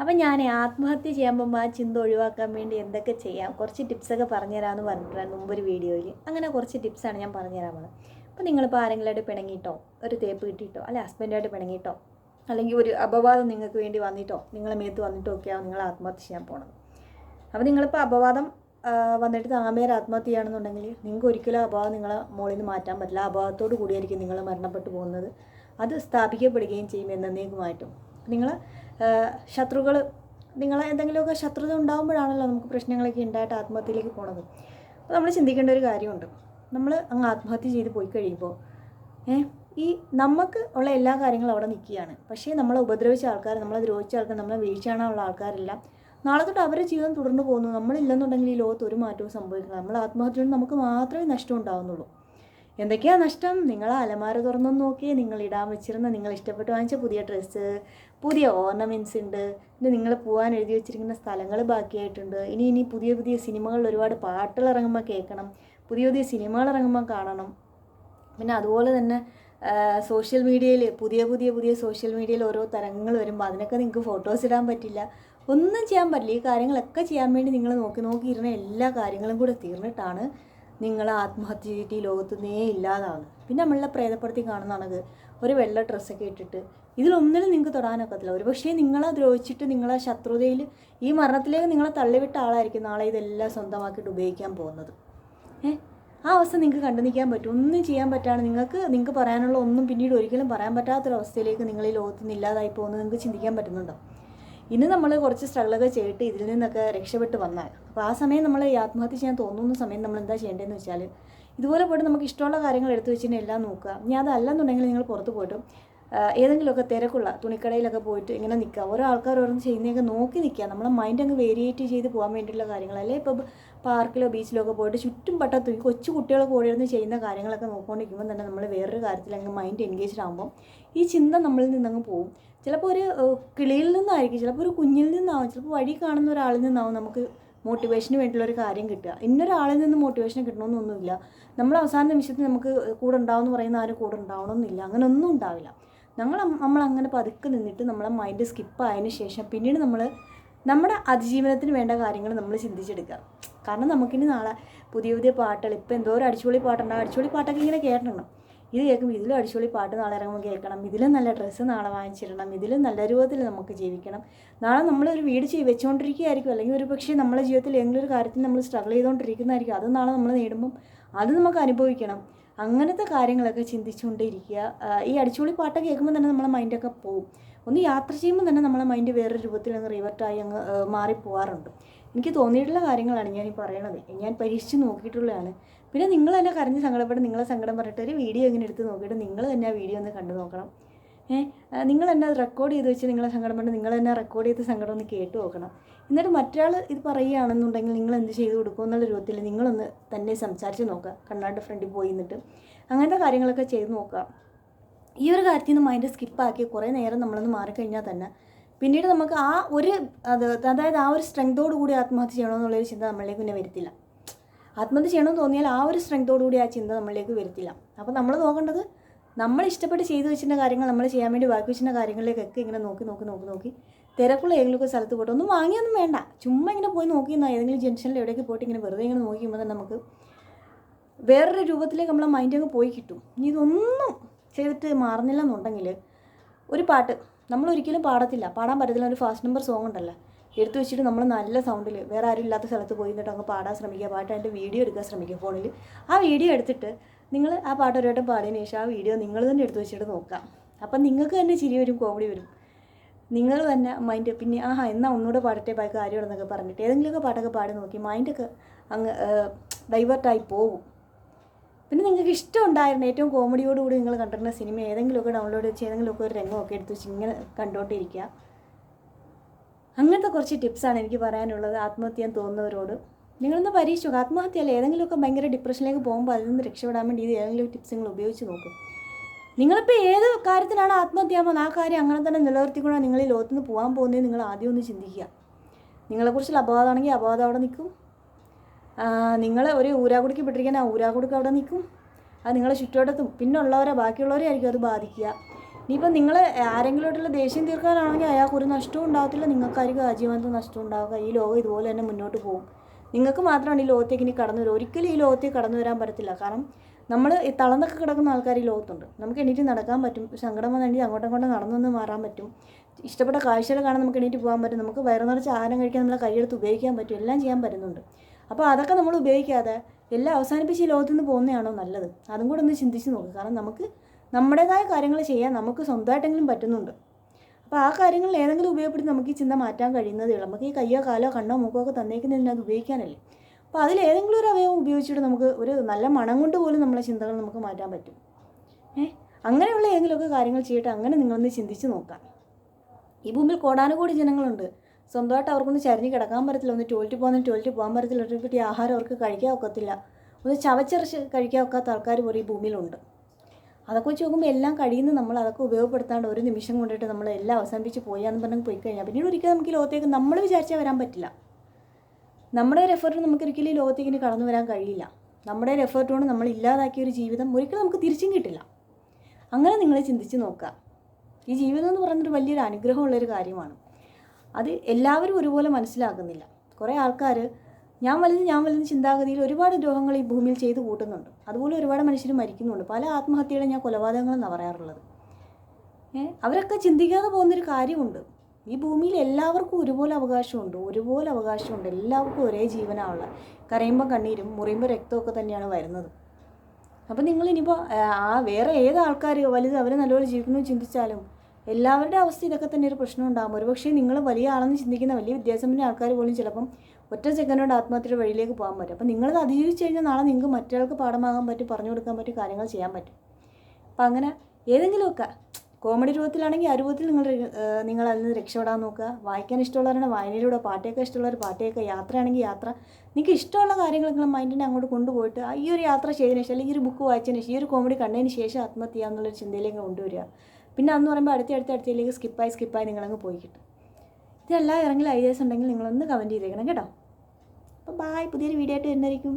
അപ്പം ഞാൻ ആത്മഹത്യ ചെയ്യുമ്പം ആ ചിന്ത ഒഴിവാക്കാൻ വേണ്ടി എന്തൊക്കെ ചെയ്യാം? കുറച്ച് ടിപ്സൊക്കെ പറഞ്ഞുതരാമെന്ന് പറഞ്ഞിട്ടുണ്ടായിരുന്നു മുമ്പൊരു വീഡിയോയിൽ അങ്ങനെ കുറച്ച് ടിപ്സാണ് ഞാൻ പറഞ്ഞുതരാൻ പോകുന്നത് അപ്പോൾ നിങ്ങളിപ്പോൾ ആരെങ്കിലുമായിട്ട് പിണങ്ങിയിട്ടോ? ഒരു തേപ്പ് കിട്ടിയിട്ടോ? അല്ലെ ഹസ്ബൻഡായിട്ട് പിണങ്ങിയിട്ടോ? അല്ലെങ്കിൽ ഒരു അപവാദം നിങ്ങൾക്ക് വേണ്ടി വന്നിട്ടോ? നിങ്ങളെ മേത്ത് വന്നിട്ടോ ഒക്കെയാണ് നിങ്ങൾ ആത്മഹത്യ ചെയ്യാൻ പോണത്. അപ്പോൾ നിങ്ങളിപ്പോൾ അപവാദം വന്നിട്ട് താമേർ ആത്മഹത്യ ചെയ്യുകയാണെന്നുണ്ടെങ്കിൽ നിങ്ങൾക്ക് ഒരിക്കലും അപവാദം നിങ്ങളെ മുകളിൽ നിന്ന് മാറ്റാൻ പറ്റില്ല. അപവാദത്തോട് കൂടിയായിരിക്കും നിങ്ങൾ മരണപ്പെട്ടു പോകുന്നത്. അത് സ്ഥാപിക്കപ്പെടുകയും ചെയ്യും എന്നേക്കുമായിട്ടും. നിങ്ങൾ ശത്രുക്കൾ നിങ്ങളെ എന്തെങ്കിലുമൊക്കെ ശത്രുത ഉണ്ടാകുമ്പോഴാണല്ലോ നമുക്ക് പ്രശ്നങ്ങളൊക്കെ ഉണ്ടായിട്ട് ആത്മഹത്യയിലേക്ക് പോണത്. അപ്പോൾ നമ്മൾ ചിന്തിക്കേണ്ട ഒരു കാര്യമുണ്ട്. നമ്മൾ അങ്ങ് ആത്മഹത്യ ചെയ്ത് പോയി കഴിയുമ്പോൾ ഏ ഈ നമുക്ക് ഉള്ള എല്ലാ കാര്യങ്ങളും അവിടെ നിൽക്കുകയാണ്. പക്ഷേ നമ്മളെ ഉപദ്രവിച്ച ആൾക്കാർ നമ്മളെ ദ്രോഹിച്ച ആൾക്കാർ നമ്മളെ വീഴ്ച കാണാനുള്ള ആൾക്കാരെല്ലാം. നാളെ തൊട്ട് അവരുടെ ജീവിതം തുടർന്ന് പോകുന്നു. നമ്മളില്ലെന്നുണ്ടെങ്കിൽ ഈ ലോകത്ത് ഒരു മാറ്റവും സംഭവിക്കില്ല. നമ്മൾ ആത്മഹത്യ നമുക്ക് മാത്രമേ നഷ്ടം ഉണ്ടാകുന്നുള്ളൂ എന്തൊക്കെയാ നഷ്ടം? നിങ്ങൾ അലമാര തുറന്നൊന്ന് നോക്കി നിങ്ങൾ ഇടാൻ വെച്ചിരുന്ന നിങ്ങൾ ഇഷ്ടപ്പെട്ട് വാങ്ങിച്ച പുതിയ ഡ്രസ്സ് പുതിയ ഓർണമെന്റ്സ് ഉണ്ട്. പിന്നെ നിങ്ങൾ പോകാൻ എഴുതി വെച്ചിരിക്കുന്ന സ്ഥലങ്ങൾ ബാക്കിയായിട്ടുണ്ട്. ഇനി ഇനി പുതിയ പുതിയ സിനിമകളിൽ ഒരുപാട് പാട്ടുകൾ ഇറങ്ങുമ്പോൾ കേൾക്കണം. പുതിയ പുതിയ സിനിമകൾ ഇറങ്ങുമ്പോൾ കാണണം. പിന്നെ അതുപോലെ തന്നെ സോഷ്യൽ മീഡിയയിൽ പുതിയ പുതിയ പുതിയ സോഷ്യൽ മീഡിയയിൽ ഓരോ തരങ്ങൾ വരുമ്പോൾ അതിനൊക്കെ നിങ്ങൾക്ക് ഫോട്ടോസ് ഇടാൻ പറ്റില്ല. ഒന്നും ചെയ്യാൻ പറ്റില്ല. ഈ കാര്യങ്ങളൊക്കെ ചെയ്യാൻ വേണ്ടി നിങ്ങൾ നോക്കി നോക്കി ഇരുന്ന എല്ലാ കാര്യങ്ങളും കൂടെ തീർന്നിട്ടാണ് നിങ്ങൾ ആത്മഹത്യ ചെയ്തിട്ട് ഈ ലോകത്തുനിന്നേ ഇല്ലാതാണ്. പിന്നെ നമ്മളെ പ്രേതപ്പെടുത്തി കാണുന്നതാണത്. ഒരു വെള്ള ഡ്രസ്സൊക്കെ ഇട്ടിട്ട്. ഇതിലൊന്നിനും നിങ്ങൾക്ക് തൊടാനൊക്കത്തില്ല ഒരു പക്ഷേ നിങ്ങളെ ദ്രോഹിച്ചിട്ട് നിങ്ങളെ ശത്രുതയിൽ ഈ മരണത്തിലേക്ക് നിങ്ങളെ തള്ളിവിട്ട ആളായിരിക്കും നാളെ ഇതെല്ലാം സ്വന്തമാക്കിയിട്ട് ഉപയോഗിക്കാൻ പോകുന്നത്. ഏ? ആ അവസ്ഥ നിങ്ങൾക്ക് കണ്ടു നിൽക്കാൻ പറ്റും. ഒന്നും ചെയ്യാൻ പറ്റാണ് നിങ്ങൾക്ക് നിങ്ങൾക്ക് പറയാനുള്ള ഒന്നും പിന്നീട് ഒരിക്കലും പറയാൻ പറ്റാത്തൊരവസ്ഥയിലേക്ക് നിങ്ങൾ ഈ ലോകത്തുനിന്ന് ഇല്ലാതായി പോകുന്നത് നിങ്ങൾക്ക് ചിന്തിക്കാൻ പറ്റുന്നുണ്ടോ? ഇന്ന് നമ്മൾ കുറച്ച് സ്ട്രഗിളൊക്കെ ചെയ്തിട്ട് ഇതിൽ നിന്നൊക്കെ രക്ഷപ്പെട്ട് വന്നാൽ. അപ്പോൾ ആ സമയം നമ്മൾ ഈ ആത്മഹത്യ ചെയ്യാൻ തോന്നുന്ന സമയം നമ്മൾ എന്താ ചെയ്യേണ്ടതെന്ന് വെച്ചാൽ ഇതുപോലെ പോയിട്ട് നമുക്ക് ഇഷ്ടമുള്ള കാര്യങ്ങൾ എടുത്തു വെച്ചിട്ട് എല്ലാം നോക്കുക. ഇനി അതല്ലെന്നുണ്ടെങ്കിൽ നിങ്ങൾ പുറത്ത് പോയിട്ടും ഏതെങ്കിലുമൊക്കെ തിരക്കുള്ള തുണിക്കടയിലൊക്കെ പോയിട്ട് ഇങ്ങനെ നിൽക്കുക. ഓരോ ആൾക്കാർ ഓരോന്ന് ചെയ്യുന്നതൊക്കെ നോക്കി നിൽക്കുക. നമ്മളെ മൈൻഡ് അങ്ങ് വേരിയേറ്റ് ചെയ്ത് പോകാൻ വേണ്ടിയിട്ടുള്ള കാര്യങ്ങൾ കാര്യങ്ങളല്ലേ? ഇപ്പോൾ പാർക്കിലോ ബീച്ചിലോ ഒക്കെ പോയിട്ട് ചുറ്റും പട്ടത്തു കൊച്ചു കുട്ടികളൊക്കെ ഓടിയിരുന്ന് ചെയ്യുന്ന കാര്യങ്ങളൊക്കെ നോക്കിക്കൊണ്ടിരിക്കുമ്പോൾ തന്നെ നമ്മൾ വേറൊരു കാര്യത്തിൽ അങ്ങ് മൈൻഡ് എൻഗേജ്ഡ് ആകുമ്പോൾ ഈ ചിന്ത നമ്മളിൽ നിന്നങ്ങ് പോകും ചിലപ്പോൾ ഒരു കിളിയിൽ നിന്നായിരിക്കും ചിലപ്പോൾ ഒരു കുഞ്ഞിൽ നിന്നാവും ചിലപ്പോൾ വഴി കാണുന്ന ഒരാളിൽ നിന്നാവും നമുക്ക് മോട്ടിവേഷന് വേണ്ടിയുള്ള ഒരു കാര്യം കിട്ടുക. ഇന്നൊരാളിൽ നിന്ന് മോട്ടിവേഷൻ കിട്ടണമെന്നൊന്നുമില്ല നമ്മൾ അവസാന നിമിഷത്തിൽ നമുക്ക് കൂടെ ഉണ്ടാവുമെന്ന് പറയുന്ന ആരും കൂടെ ഉണ്ടാവണമെന്നില്ല. അങ്ങനെ ഒന്നും ഉണ്ടാവില്ല. നമ്മൾ നമ്മൾ അങ്ങനെ പതുക്കെ നിന്നിട്ട് നമ്മളെ മൈൻഡ് സ്കിപ്പ് ആയതിനു ശേഷം പിന്നീട് നമ്മൾ നമ്മുടെ അതിജീവനത്തിന് വേണ്ട കാര്യങ്ങൾ നമ്മൾ ചിന്തിച്ചെടുക്കുക. കാരണം നമുക്കിനി നാളെ പുതിയ പുതിയ പാട്ടുകൾ ഇപ്പം എന്തോ ഒരു അടിച്ചുപൊളി പാട്ടുണ്ടോ. അടിച്ചുപൊളി പാട്ടൊക്കെ ഇങ്ങനെ കേട്ടിടണം ഇത് കേൾക്കുമ്പോൾ ഇതിലും അടിച്ചുപൊളി പാട്ട് നാളെ ഇറങ്ങുമ്പോൾ കേൾക്കണം. ഇതിലും നല്ല ഡ്രസ്സ് നാളെ വാങ്ങിച്ചിടണം. ഇതിലും നല്ല രൂപത്തിൽ നമുക്ക് ജീവിക്കണം. നാളെ നമ്മളൊരു വീട് വെച്ചുകൊണ്ടിരിക്കുകയായിരിക്കും അല്ലെങ്കിൽ ഒരു പക്ഷേ നമ്മുടെ ജീവിതത്തിൽ എന്തെങ്കിലും ഒരു കാര്യത്തിൽ നമ്മൾ സ്ട്രഗിൾ ചെയ്തുകൊണ്ടിരിക്കുന്നതായിരിക്കും അത് നാളെ നമ്മൾ നേടുമ്പം അത് നമുക്ക് അനുഭവിക്കണം. അങ്ങനത്തെ കാര്യങ്ങളൊക്കെ ചിന്തിച്ചുകൊണ്ടിരിക്കുക. ഈ അടിച്ചുപൊളി പാട്ട് കേൾക്കുമ്പോൾ തന്നെ നമ്മളെ മൈൻഡൊക്കെ പോവും. ഒന്ന് യാത്ര ചെയ്യുമ്പോൾ തന്നെ നമ്മളെ മൈൻഡ് വേറൊരു രൂപത്തിൽ അങ്ങ് റിവർട്ടായി അങ്ങ് മാറിപ്പോവാറുണ്ട്. എനിക്ക് തോന്നിയിട്ടുള്ള കാര്യങ്ങളാണ് ഞാൻ ഈ പറയണത്. ഞാൻ പരീക്ഷിച്ച് നോക്കിയിട്ടുള്ളതാണ്. പിന്നെ നിങ്ങൾ തന്നെ കരഞ്ഞ് സങ്കടപ്പെട്ട് നിങ്ങളെ സങ്കടം പറഞ്ഞിട്ട് ഒരു വീഡിയോ ഇങ്ങനെ എടുത്ത് നോക്കിയിട്ട് നിങ്ങൾ തന്നെ ആ വീഡിയോ ഒന്ന് കണ്ടു നോക്കണം. ഏഹ് നിങ്ങൾ തന്നെ അത് റെക്കോർഡ് ചെയ്ത് വെച്ച് നിങ്ങളെ സങ്കടം പറഞ്ഞ് നിങ്ങൾ തന്നെ റെക്കോർഡ് ചെയ്ത് സങ്കടം ഒന്ന് കേട്ട് നോക്കണം. എന്നിട്ട് മറ്റൊരാൾ ഇത് പറയുകയാണെന്നുണ്ടെങ്കിൽ നിങ്ങൾ എന്ത് ചെയ്ത് കൊടുക്കും എന്നുള്ള രൂപത്തിൽ നിങ്ങളൊന്ന് തന്നെ സംസാരിച്ച് നോക്കുക. കണ്ണാടിന്റെ ഫ്രണ്ടിൽ പോയി നിന്നിട്ട്. അങ്ങനത്തെ കാര്യങ്ങളൊക്കെ ചെയ്ത് നോക്കുക. ഈ ഒരു കാര്യത്തിൽ നിന്ന് മൈൻഡ് സ്കിപ്പാക്കി കുറേ നേരം നമ്മളൊന്ന് മാറിക്കഴിഞ്ഞാൽ തന്നെ പിന്നീട് നമുക്ക് ആ ഒരു അത് അതായത് ആ ഒരു സ്ട്രെങ്തോടു കൂടി ആത്മഹത്യ ചെയ്യണമെന്നുള്ളൊരു ചിന്ത നമ്മളിലേക്ക് പിന്നെ വരത്തില്ല. ആത്മഹത്യ ചെയ്യണമെന്ന് തോന്നിയാൽ ആ ഒരു സ്ട്രെങ്തോടു കൂടി ആ ചിന്ത നമ്മളിലേക്ക് വരത്തില്ല. അപ്പോൾ നമ്മൾ നോക്കേണ്ടത് നമ്മൾ ഇഷ്ടപ്പെട്ട് ചെയ്തു വെച്ചിരുന്ന കാര്യങ്ങൾ നമ്മൾ ചെയ്യാൻ വേണ്ടി ബാക്കി വെച്ചിരുന്ന കാര്യങ്ങളിലേക്കൊക്കെ ഇങ്ങനെ നോക്കി നോക്കി നോക്കി നോക്കി തിരക്കുള്ള ഏതെങ്കിലുമൊക്കെ സ്ഥലത്ത് പോയിട്ട് ഒന്നും വാങ്ങിയൊന്നും വേണ്ട. ചുമ്മാ ഇങ്ങനെ പോയി നോക്കി എന്നാൽ ഏതെങ്കിലും ജംഗ്ഷനിൽ എവിടെയൊക്കെ പോയിട്ട് ഇങ്ങനെ വെറുതെ ഇങ്ങനെ നോക്കിയുമ്പോൾ തന്നെ നമുക്ക് വേറൊരു രൂപത്തിലേക്ക് നമ്മളെ മൈൻഡ് അങ്ങ് പോയി കിട്ടും. ഇനി ഇതൊന്നും ചെയ്തിട്ട് മാറുന്നില്ല എന്നുണ്ടെങ്കിൽ ഒരു പാട്ട് നമ്മൾ ഒരിക്കലും പാടത്തില്ല. പാടാൻ പറ്റത്തില്ല. ഒരു ഫാസ്റ്റ് നമ്പർ സോങ് ഉണ്ടല്ലോ. എടുത്തു വെച്ചിട്ട് നമ്മൾ നല്ല സൗണ്ടിൽ വേറെ ആരും ഇല്ലാത്ത സ്ഥലത്ത് പോയി എന്നിട്ട് അങ്ങ് പാടാൻ ശ്രമിക്കുക. പാട്ട് അതിന്റെ വീഡിയോ എടുക്കാൻ ശ്രമിക്കുക ഫോണിൽ ആ വീഡിയോ എടുത്തിട്ട് നിങ്ങൾ ആ പാട്ട് ഒരു വട്ടം പാടിയതിന് ശേഷം ആ വീഡിയോ നിങ്ങൾ തന്നെ എടുത്തു വെച്ചിട്ട് നോക്കാം. അപ്പം നിങ്ങൾക്ക് തന്നെ ചിരി വരും കോമഡി വരും. നിങ്ങൾ തന്നെ മൈൻഡ് പിന്നെ ആഹാ എന്നാൽ ഒന്നുകൂടെ പാടട്ടെ പാട്ട് കാര്യമാണെന്നൊക്കെ പറഞ്ഞിട്ട് ഏതെങ്കിലുമൊക്കെ പാട്ടൊക്കെ പാടി നോക്കി മൈൻഡൊക്കെ അങ്ങ് ഡൈവേർട്ടായി പോകും. പിന്നെ നിങ്ങൾക്ക് ഇഷ്ടം ഉണ്ടായിരുന്നു ഏറ്റവും കോമഡിയോടുകൂടി നിങ്ങൾ കണ്ടിരുന്ന സിനിമ ഏതെങ്കിലുമൊക്കെ ഡൗൺലോഡ് വെച്ച് ഏതെങ്കിലുമൊക്കെ ഒരു രംഗമൊക്കെ എടുത്ത് വെച്ച് ഇങ്ങനെ കണ്ടോണ്ടിരിക്കുക. അങ്ങനത്തെ കുറച്ച് ടിപ്സാണ് എനിക്ക് പറയാനുള്ളത് ആത്മഹത്യ തോന്നുന്നവരോട്. നിങ്ങളൊന്ന് പരീക്ഷിച്ചു നോക്കുക ആത്മഹത്യ അല്ല ഏതെങ്കിലുമൊക്കെ ഭയങ്കര ഡിപ്രഷനിലേക്ക് പോകുമ്പോൾ അതിൽ നിന്ന് രക്ഷപ്പെടാൻ വേണ്ടി ഇത് ഏതെങ്കിലും ടിപ്സ് നിങ്ങൾ ഉപയോഗിച്ച് നോക്കും. നിങ്ങളിപ്പോൾ ഏത് കാര്യത്തിലാണ് ആത്മഹത്യ ആകുമ്പോൾ ആ കാര്യം അങ്ങനെ തന്നെ നിലനിർത്തിക്കൊണ്ട് നിങ്ങൾ ഈ ലോകത്തുനിന്ന് പോകാൻ പോകുന്നത് നിങ്ങൾ ആദ്യം ഒന്ന് ചിന്തിക്കുക. നിങ്ങളെക്കുറിച്ചുള്ള അപവാദമാണെങ്കിൽ അപവാദം അവിടെ നിൽക്കും. നിങ്ങൾ ഒരു ഊരാകുടിക്ക് പെട്ടിരിക്കുന്ന ആ ഊരാകുടിക്ക് അവിടെ നിൽക്കും. അത് നിങ്ങളെ ചുറ്റുവട്ടത്തും. പിന്നെ ഉള്ളവരെ ബാക്കിയുള്ളവരെ ആയിരിക്കും അത് ബാധിക്കുക. ഇനിയിപ്പോൾ നിങ്ങൾ ആരെങ്കിലോട്ടുള്ള ദേഷ്യം തീർക്കാനാണെങ്കിൽ അയാൾക്ക് ഒരു നഷ്ടവും ഉണ്ടാകത്തില്ല നിങ്ങൾക്കായിരിക്കും ആജീവനത്തിൽ നഷ്ടം ഉണ്ടാവുക. ഈ ലോകം ഇതുപോലെ തന്നെ മുന്നോട്ട് പോകും. നിങ്ങൾക്ക് മാത്രമാണ് ഈ ലോകത്തേക്ക് ഇനി കടന്നു വരിക ഒരിക്കലും ഈ ലോകത്തേക്ക് കടന്നു വരാൻ പറ്റത്തില്ല. കാരണം നമ്മൾ ഈ തളർന്നൊക്കെ കിടക്കുന്ന ആൾക്കാർ ഈ ലോകത്തുണ്ട്. നമുക്ക് എണീറ്റ് നടക്കാൻ പറ്റും. സങ്കടം വന്നെങ്കിൽ അങ്ങോട്ടും ഇങ്ങോട്ടും നടന്നു മാറാൻ പറ്റും. ഇഷ്ടപ്പെട്ട കാഴ്ചകൾ കാണാൻ നമുക്ക് എണീറ്റ് പോകാൻ പറ്റും. നമുക്ക് വയറു നിറച്ച് ആഹാരം കഴിക്കാൻ നമ്മളെ കൈയെടുത്ത് ഉപയോഗിക്കാൻ പറ്റും. എല്ലാം ചെയ്യാൻ പറ്റുന്നുണ്ട്. അപ്പോൾ അതൊക്കെ നമ്മൾ ഉപയോഗിക്കാതെ എല്ലാം അവസാനിപ്പിച്ച് ഈ ലോകത്തു നിന്ന് പോകുന്നതാണോ നല്ലത്? അതും കൂടെ ഒന്ന് ചിന്തിച്ച് നോക്കുക കാരണം നമുക്ക് നമ്മുടേതായ കാര്യങ്ങൾ ചെയ്യാൻ നമുക്ക് സ്വന്തമായിട്ടെങ്കിലും പറ്റുന്നുണ്ട്. അപ്പോൾ ആ കാര്യങ്ങളിൽ ഏതെങ്കിലും ഉപയോഗപ്പെടുത്തി നമുക്ക് ഈ ചിന്ത മാറ്റാൻ കഴിയുന്നതേ ഉള്ളൂ നമുക്ക് ഈ കയ്യോ കാലോ കണ്ണോ മൂക്കോ ഒക്കെ തന്നേക്കുന്നതിന് അത് ഉപയോഗിക്കാനല്ലേ? അപ്പോൾ അതിൽ ഏതെങ്കിലും ഒരു അവയവം ഉപയോഗിച്ചിട്ട് നമുക്ക് ഒരു നല്ല മണം കൊണ്ട് പോലും നമ്മളെ ചിന്തകൾ നമുക്ക് മാറ്റാൻ പറ്റും. ഏ? അങ്ങനെയുള്ള ഏതെങ്കിലുമൊക്കെ കാര്യങ്ങൾ ചെയ്തിട്ട് അങ്ങനെ നിങ്ങളൊന്ന് ചിന്തിച്ച് നോക്കാം. ഈ ഭൂമിയിൽ കോടാനുകോടി ജനങ്ങളുണ്ട്. സ്വന്തമായിട്ട് അവർക്കൊന്ന് ചരിഞ്ഞ് കിടക്കാൻ പറ്റത്തില്ല. ഒന്ന് ടോയ്ലറ്റ് പോകുന്ന ടോയ്ലറ്റ് പോകാൻ പറ്റത്തില്ല. ഒരു കിട്ടിയ ആഹാരം അവർക്ക് കഴിക്കാൻ ഒക്കത്തില്ല. ഒന്ന് ചവച്ചരച്ച് കഴിക്കാൻ ഒക്കാത്ത ആൾക്കാർ പോലും ഈ ഭൂമിയിലുണ്ട്. അതൊക്കെ വെച്ച് നോക്കുമ്പോൾ എല്ലാം കഴിയുന്ന നമ്മൾ അതൊക്കെ ഉപയോഗപ്പെടുത്താണ്ട് ഒരു നിമിഷം കൊണ്ടിട്ട് നമ്മൾ എല്ലാം അവസാനിപ്പിച്ച് പോയാന്ന് പറഞ്ഞ് പോയി കഴിഞ്ഞാൽ പിന്നീട് ഒരിക്കലും നമുക്ക് ഈ ലോകത്തേക്ക് നമ്മൾ വിചാരിച്ചാൽ വരാൻ പറ്റില്ല. നമ്മുടെ ഒരു എഫേർട്ട് നമുക്ക് ഒരിക്കലും ഈ ലോകത്തേക്ക് ഇനി കടന്നു വരാൻ കഴിയില്ല. നമ്മുടെ ഒരു എഫേർട്ട് കൊണ്ട് നമ്മൾ ഇല്ലാതാക്കിയ ഒരു ജീവിതം ഒരിക്കലും നമുക്ക് തിരിച്ചും കിട്ടില്ല. അങ്ങനെ നിങ്ങൾ ചിന്തിച്ച് നോക്കുക. ഈ ജീവിതം എന്ന് പറയുന്നത് വലിയൊരു അനുഗ്രഹമുള്ളൊരു കാര്യമാണ്. അത് എല്ലാവരും ഒരുപോലെ മനസ്സിലാക്കുന്നില്ല. കുറേ ആൾക്കാർ ഞാൻ വലുത് ഞാൻ വലുത് ചിന്താഗതിയിൽ ഒരുപാട് ദ്രോഹങ്ങൾ ഈ ഭൂമിയിൽ ചെയ്ത് കൂട്ടുന്നുണ്ട്. അതുപോലെ ഒരുപാട് മനുഷ്യർ മരിക്കുന്നുണ്ട്. പല ആത്മഹത്യകളും ഞാൻ കൊലപാതകങ്ങളെന്നാണ് പറയാറുള്ളത്. അവരൊക്കെ ചിന്തിക്കാതെ പോകുന്നൊരു കാര്യമുണ്ട്. ഈ ഭൂമിയിൽ എല്ലാവർക്കും ഒരുപോലെ അവകാശമുണ്ട് ഒരുപോലെ അവകാശമുണ്ട്. എല്ലാവർക്കും ഒരേ ജീവനാണുള്ള. കരയുമ്പോൾ കണ്ണീരും മുറിയുമ്പോൾ രക്തമൊക്കെ തന്നെയാണ് വരുന്നത്. അപ്പം നിങ്ങൾ ഇനിയിപ്പോൾ ആ വേറെ ഏത് ആൾക്കാർ വലുത് അവർ നല്ലപോലെ ജീവിക്കുന്നു ചിന്തിച്ചാലും എല്ലാവരുടെ അവസ്ഥ ഇതൊക്കെ തന്നെ ഒരു പ്രശ്നം ഉണ്ടാകും. ഒരുപക്ഷേ നിങ്ങൾ വലിയ ആളെന്ന് ചിന്തിക്കുന്ന വലിയ വിദ്യാസമ്പന്ന ആൾക്കാർ പോലും ചിലപ്പം ഒറ്റ ചെക്കനോട് ആത്മഹത്യയുടെ വഴിയിലേക്ക് പോകാൻ പറ്റും. അപ്പം നിങ്ങളത് അതിജീവിച്ച് കഴിഞ്ഞാൽ നാളെ നിങ്ങൾക്ക് മറ്റൊരാൾക്ക് പാഠമാകാൻ പറ്റും പറഞ്ഞു കൊടുക്കാൻ പറ്റും കാര്യങ്ങൾ ചെയ്യാൻ പറ്റും. അപ്പം അങ്ങനെ ഏതെങ്കിലുമൊക്കെ കോമഡി രൂപത്തിലാണെങ്കിൽ ആ രൂപത്തിൽ നിങ്ങൾ നിങ്ങൾ അതിൽ നിന്ന് രക്ഷപ്പെടാൻ നോക്കുക. വായിക്കാൻ ഇഷ്ടമുള്ളവരാണ് വായനയിലൂടെ പാട്ടൊക്കെ ഇഷ്ടമുള്ളവർ പാട്ടൊക്കെ യാത്രയാണെങ്കിൽ യാത്ര. നിങ്ങൾക്ക് ഇഷ്ടമുള്ള കാര്യങ്ങൾ നിങ്ങൾ മൈൻഡിനെ അങ്ങോട്ട് കൊണ്ടുപോയിട്ട് ഈ ഒരു യാത്ര ചെയ്തതിന് ശേഷം അല്ലെങ്കിൽ ഈ ഒരു ബുക്ക് വായിച്ചതിന് ശേഷം ഈ ഒരു കോമഡി കണ്ടതിന് ശേഷം ആത്മഹത്യ എന്നുള്ളൊരു ചിന്തയിലേക്ക് കൊണ്ടുവരിക. പിന്നെ അന്ന് പറയുമ്പോൾ അടുത്ത അടുത്ത അടുത്തയിലേക്ക് സ്കിപ്പായി സ്കിപ്പായി നിങ്ങളങ്ങ് പോയി കിട്ടും. ഇതെല്ലാം ഇറങ്ങിയ ഐഡിയാസ് ഉണ്ടെങ്കിൽ നിങ്ങളൊന്ന് കമന്റ് ചെയ്തേക്കണം കേട്ടോ. അപ്പോൾ ബായ് പുതിയൊരു വീഡിയോ ആയിട്ട് വരുന്നതായിരിക്കും.